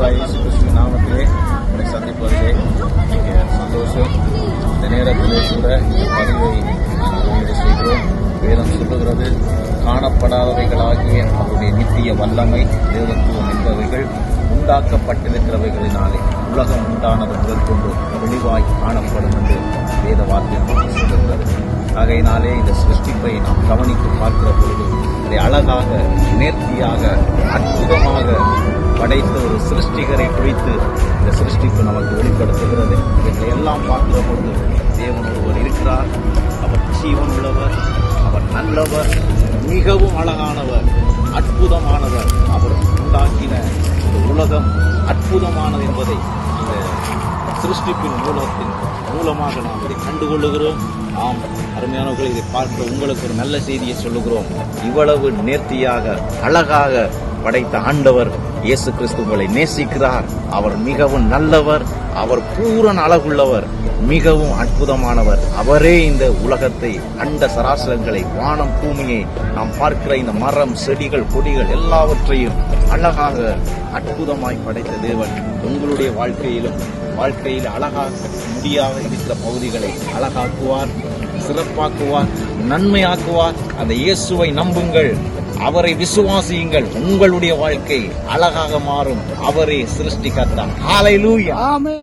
ஆண்டவராக இயேசு கிறிஸ்துவின் நாமத்திலே உங்களை சந்திப்பதிலே மிக சந்தோஷம் இந்த நேரத்திலே கூட இந்த பதிவை செய்கிறோம் வேதம் சொல்லுகிறது காணப்படாதவைகளாகிய அவருடைய நித்திய வல்லமை தேவத்துவம் என்பவைகள் உண்டாக்கப்பட்டிருக்கிறவைகளினாலே உலகம் உண்டானது முதல் கொண்டு வெளிவாய் காணப்படும் என்று வேத வாக்கியம் சொல்லுகிறது. ஆகையினாலே இந்த சிருஷ்டிப்பை நாம் கவனித்து பார்க்கிற பொழுது அதை அழகாக நேர்த்தியாக அற்புதமாக படைத்த ஒரு சிருஷ்டிகரை குறித்து இந்த சிருஷ்டிப்பு நமக்கு வெளிப்படுத்துகிறது. இவற்றை எல்லாம் பார்க்கிற பொழுது தேவன் ஒருவர் இருக்கிறார். அவர் ஜீவன் உள்ளவர் அவர் நல்லவர் மிகவும் அழகானவர் அற்புதமானவர். அவர் உண்டாக்கின இந்த உலகம் அற்புதமானது என்பதை இந்த சிருஷ்டிப்பின் மூலத்தின் மூலமாக நாம் இதை கண்டுகொள்ளுகிறோம். நாம் அருமையானவர்கள் இதை பார்க்க உங்களுக்கு ஒரு நல்ல செய்தியை சொல்லுகிறோம். இவ்வளவு நேர்த்தியாக அழகாக படைத்த ஆண்டவர் இயேசு கிறிஸ்து உங்களை நேசிக்கிறார். அவர் மிகவும் நல்லவர். அவர் பூரண அழகுள்ளவர். மிகவும் அற்புதமானவர். அவரே இந்த உலகத்தை அண்ட சராசரங்களை வானம் பூமியை நாம் பார்க்கிற இந்த மரம் செடிகள் கொடிகள் எல்லாவற்றையும் அழகாக அற்புதமாய் படைத்த தேவன் உங்களுடைய வாழ்க்கையிலும் வாழ்க்கையில் அழகாக முடியாக இருக்கிற பகுதிகளை அழகாக்குவார் சிறப்பாக்குவார் நன்மையாக்குவார். அந்த இயேசுவை நம்புங்கள். அவரை விசுவாசியுங்கள். உங்களுடைய வாழ்க்கை அழகாக மாறும். அவரே சிருஷ்டிகர்த்தா ஹalleluya ஆமென்.